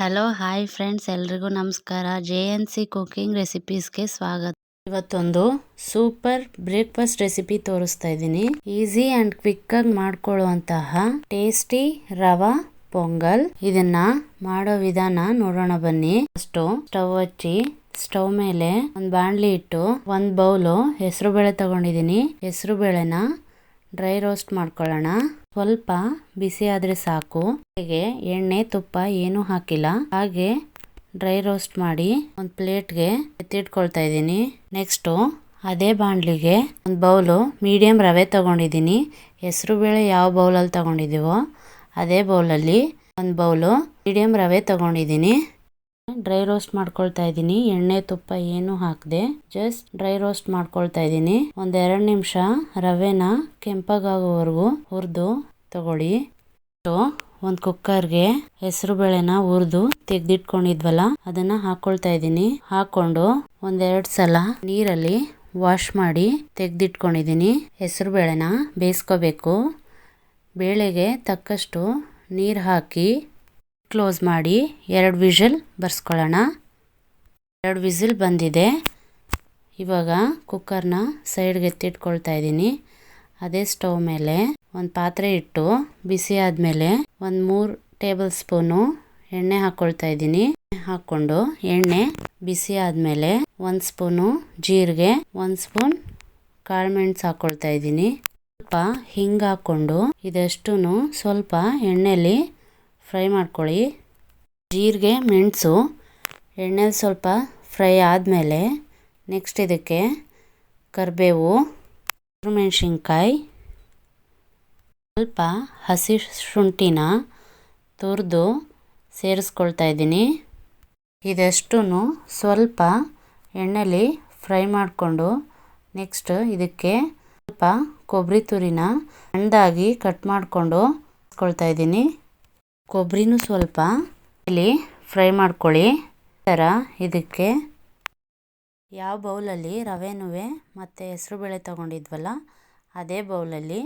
Hello hi friends ಎಲ್ರಿಗೂ ನಮಸ್ಕಾರ. J N C cooking ರೆಸಿಪೀಸ್ಗೆ ಸ್ವಾಗತ. ಇವತ್ತೊಂದು ಸೂಪರ್ ಬ್ರೇಕ್ಫಾಸ್ಟ್ ರೆಸಿಪಿ ತೋರಿಸ್ತಾ ಇದ್ದೀನಿ. ಈಸಿ ಅಂಡ್ ಕ್ವಿಕ್ ಆಗಿ ಮಾಡ್ಕೊಳ್ಳುವಂತಹ ಟೇಸ್ಟಿ ರವಾ ಪೊಂಗಲ್. ಇದನ್ನ ಮಾಡೋ ವಿಧಾನ ನೋಡೋಣ ಬನ್ನಿ. ಫಸ್ಟು ಸ್ಟವ್ ಹಚ್ಚಿ ಸ್ಟವ್ ಮೇಲೆ ಒಂದು ಬಾಣಲಿ ಇಟ್ಟು, ಒಂದ್ ಬೌಲು ಹೆಸರು ಬೇಳೆ ತಗೊಂಡಿದ್ದೀನಿ. ಹೆಸರು ಬೇಳೆನ ಡ್ರೈ ರೋಸ್ಟ್ ಮಾಡ್ಕೊಳ್ಳೋಣ. ಸ್ವಲ್ಪ ಬಿಸಿ ಆದರೆ ಸಾಕು. ಹಾಗೆ ಎಣ್ಣೆ, ತುಪ್ಪ ಏನೂ ಹಾಕಿಲ್ಲ. ಹಾಗೆ ಡ್ರೈ ರೋಸ್ಟ್ ಮಾಡಿ ಒಂದು ಪ್ಲೇಟ್ಗೆ ಎತ್ತಿಟ್ಕೊಳ್ತಾ ಇದ್ದೀನಿ. ನೆಕ್ಸ್ಟು ಅದೇ ಬಾಣಲಿಗೆ ಒಂದು ಬೌಲು ಮೀಡಿಯಂ ರವೆ ತಗೊಂಡಿದ್ದೀನಿ. ಹೆಸರು ಬೇಳೆ ಯಾವ ಬೌಲಲ್ಲಿ ತೊಗೊಂಡಿದ್ದೀವೋ ಅದೇ ಬೌಲಲ್ಲಿ ಒಂದು ಬೌಲು ಮೀಡಿಯಂ ರವೆ ತಗೊಂಡಿದ್ದೀನಿ. ಡ್ರೈ ರೋಸ್ಟ್ ಮಾಡ್ಕೊಳ್ತಾ ಇದ್ದೀನಿ ಎಣ್ಣೆ, ತುಪ್ಪ ಏನು ಹಾಕದೆ. ಜಸ್ಟ್ ಡ್ರೈ ರೋಸ್ಟ್ ಮಾಡ್ಕೊಳ್ತಾ ಇದ್ದೀನಿ ಒಂದ್ ಎರಡ್ ನಿಮಿಷ ರವೆನ ಕೆಂಪಗಾಗೋವರೆಗೂ ಹುರಿದು ತಗೊಳ್ಳಿ. ಒಂದು ಕುಕ್ಕರ್ಗೆ ಹೆಸರು ಬೇಳೆನ ಹುರಿದು ತೆಗ್ದಿಟ್ಕೊಂಡಿದ್ವಲ್ಲ, ಅದನ್ನ ಹಾಕೊಳ್ತಾ ಇದ್ದೀನಿ ಹಾಕೊಂಡು ಒಂದೆರಡು ಸಲ ನೀರಲ್ಲಿ ವಾಶ್ ಮಾಡಿ ತೆಗ್ದಿಟ್ಕೊಂಡಿದ್ದೀನಿ ಹೆಸರು ಬೇಳೆನ ಬೇಯಿಸ್ಕೋಬೇಕು. ಬೇಳೆಗೆ ತಕ್ಕಷ್ಟು ನೀರು ಹಾಕಿ ಕ್ಲೋಸ್ ಮಾಡಿ. ಎರಡು ವಿಷಲ್ ಬರ್ಸ್ಕೊಳ್ಳೋಣ. ಎರಡು ವಿಸಿಲ್ ಬಂದಿದೆ. ಇವಾಗ ಕುಕ್ಕರ್ನ ಸೈಡ್ಗೆ ಎತ್ತಿಟ್ಕೊಳ್ತಾ ಇದ್ದೀನಿ. ಅದೇ ಸ್ಟವ್ ಮೇಲೆ ಒಂದು ಪಾತ್ರೆ ಇಟ್ಟು ಬಿಸಿ ಆದಮೇಲೆ ಒಂದು ಮೂರು ಟೇಬಲ್ ಸ್ಪೂನು ಎಣ್ಣೆ ಹಾಕ್ಕೊಳ್ತಾ ಇದ್ದೀನಿ. ಹಾಕ್ಕೊಂಡು ಎಣ್ಣೆ ಬಿಸಿ ಆದಮೇಲೆ ಒಂದು ಸ್ಪೂನು ಜೀರಿಗೆ, ಒಂದು ಸ್ಪೂನ್ ಕಾಳುಮೆಣಸು ಹಾಕ್ಕೊಳ್ತಾ ಇದ್ದೀನಿ. ಸ್ವಲ್ಪ ಹಿಂಗೆ ಹಾಕ್ಕೊಂಡು ಇದಷ್ಟು ಸ್ವಲ್ಪ ಎಣ್ಣೆಲಿ ಫ್ರೈ ಮಾಡ್ಕೊಳ್ಳಿ. ಜೀರಿಗೆ, ಮೆಣಸು, ಎಣ್ಣೆಲಿ ಸ್ವಲ್ಪ ಫ್ರೈ ಆದಮೇಲೆ ನೆಕ್ಸ್ಟ್ ಇದಕ್ಕೆ ಕರಿಬೇವು ಮೆಣಸಿನ್ಕಾಯಿ ಸ್ವಲ್ಪ ಹಸಿ ಶುಂಠಿನ ತುರಿದು ಸೇರಿಸ್ಕೊಳ್ತಾ ಇದ್ದೀನಿ. ಇದಷ್ಟೂ ಸ್ವಲ್ಪ ಎಣ್ಣೆಲಿ ಫ್ರೈ ಮಾಡಿಕೊಂಡು ನೆಕ್ಸ್ಟ್ ಇದಕ್ಕೆ ಸ್ವಲ್ಪ ಕೊಬ್ಬರಿ ತುರಿನ ಸಣ್ಣದಾಗಿ ಕಟ್ ಮಾಡಿಕೊಂಡು ಇದ್ದೀನಿ. ಕೊಬ್ಬರಿನೂ ಸ್ವಲ್ಪ ಇಲ್ಲಿ ಫ್ರೈ ಮಾಡ್ಕೊಳ್ಳಿ. ಥರ ಇದಕ್ಕೆ ಯಾವ ಬೌಲಲ್ಲಿ ರವೆನೂ ಮತ್ತು ಹೆಸರುಬೇಳೆ ತೊಗೊಂಡಿದ್ವಲ್ಲ, ಅದೇ ಬೌಲಲ್ಲಿ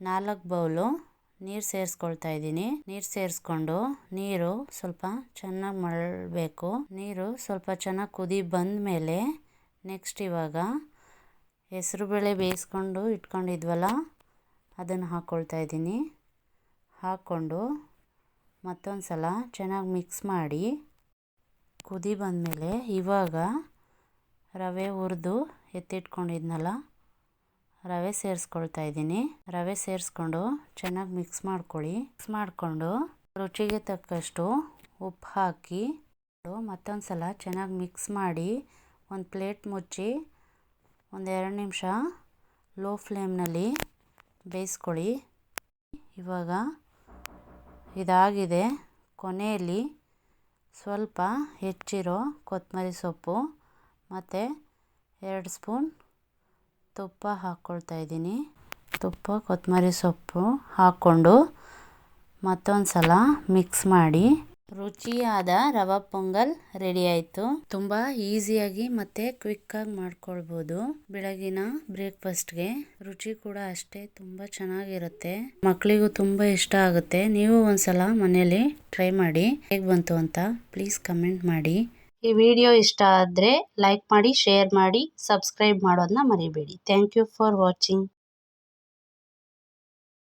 ನಾಲ್ಕು ಬೌಲು ನೀರು ಸೇರಿಸ್ಕೊಳ್ತಾ ಇದ್ದೀನಿ. ನೀರು ಸೇರಿಸ್ಕೊಂಡು ನೀರು ಸ್ವಲ್ಪ ಚೆನ್ನಾಗಿ ಮಳಬೇಕು ನೀರು ಸ್ವಲ್ಪ ಚೆನ್ನಾಗಿ ಕುದಿ ಬಂದ ಮೇಲೆ ನೆಕ್ಸ್ಟ್ ಇವಾಗ ಹೆಸರುಬೇಳೆ ಬೇಯಿಸ್ಕೊಂಡು ಇಟ್ಕೊಂಡಿದ್ವಲ್ಲ, ಅದನ್ನು ಹಾಕ್ಕೊಳ್ತಾ ಇದ್ದೀನಿ. ಹಾಕ್ಕೊಂಡು ಮತ್ತೊಂದು ಸಲ ಚೆನ್ನಾಗಿ ಮಿಕ್ಸ್ ಮಾಡಿ ಕುದಿ ಬಂದಮೇಲೆ ಇವಾಗ ರವೆ ಹುರಿದು ಎತ್ತಿಟ್ಕೊಂಡಿದ್ನಲ್ಲ, ರವೆ ಸೇರಿಸ್ಕೊಳ್ತಾ ಇದ್ದೀನಿ. ರವೆ ಸೇರಿಸ್ಕೊಂಡು ಚೆನ್ನಾಗಿ ಮಿಕ್ಸ್ ಮಾಡ್ಕೊಳ್ಳಿ. ಮಿಕ್ಸ್ ಮಾಡಿಕೊಂಡು ರುಚಿಗೆ ತಕ್ಕಷ್ಟು ಉಪ್ಪು ಹಾಕಿ ಮತ್ತೊಂದು ಸಲ ಚೆನ್ನಾಗಿ ಮಿಕ್ಸ್ ಮಾಡಿ ಒಂದು ಪ್ಲೇಟ್ ಮುಚ್ಚಿ ಒಂದು ಎರಡು ನಿಮಿಷ ಲೋ ಫ್ಲೇಮ್ನಲ್ಲಿ ಬೇಯಿಸ್ಕೊಳ್ಳಿ. ಇವಾಗ ಇದಾಗಿದೆ. ಕೊನೆಯಲ್ಲಿ ಸ್ವಲ್ಪ ಹೆಚ್ಚಿರೋ ಕೊತ್ತಂಬರಿ ಸೊಪ್ಪು ಮತ್ತು ಎರಡು ಸ್ಪೂನ್ ತುಪ್ಪ ಹಾಕ್ಕೊಳ್ತಾ ಇದ್ದೀನಿ. ತುಪ್ಪ ಕೊತ್ತಂಬರಿ ಸೊಪ್ಪು ಹಾಕ್ಕೊಂಡು ಮತ್ತೊಂದು ಸಲ ಮಿಕ್ಸ್ ಮಾಡಿ ರುಚಿಯಾದ ರವೆ ಪೊಂಗಲ್ ರೆಡಿ ಆಯಿತು. ತುಂಬ ಈಸಿಯಾಗಿ ಕ್ವಿಕ್ ಕ್ವಿಕ್ಕಾಗಿ ಮಾಡ್ಕೊಳ್ಬೋದು. ಬೆಳಗಿನ ಬ್ರೇಕ್ಫಾಸ್ಟ್ಗೆ ರುಚಿ ಕೂಡ ಅಷ್ಟೇ ತುಂಬ ಚೆನ್ನಾಗಿರುತ್ತೆ. ಮಕ್ಕಳಿಗೂ ತುಂಬ ಇಷ್ಟ ಆಗುತ್ತೆ. ನೀವು ಒಂದ್ಸಲ ಮನೇಲಿ ಟ್ರೈ ಮಾಡಿ ಹೇಗೆ ಬಂತು ಅಂತ ಪ್ಲೀಸ್ ಕಮೆಂಟ್ ಮಾಡಿ. ಈ ವಿಡಿಯೋ ಇಷ್ಟ ಆದರೆ ಲೈಕ್ ಮಾಡಿ ಶೇರ್ ಮಾಡಿ ಸಬ್ಸ್ಕ್ರೈಬ್ ಮಾಡೋದನ್ನ ಮರಿಬೇಡಿ. Thank you for watching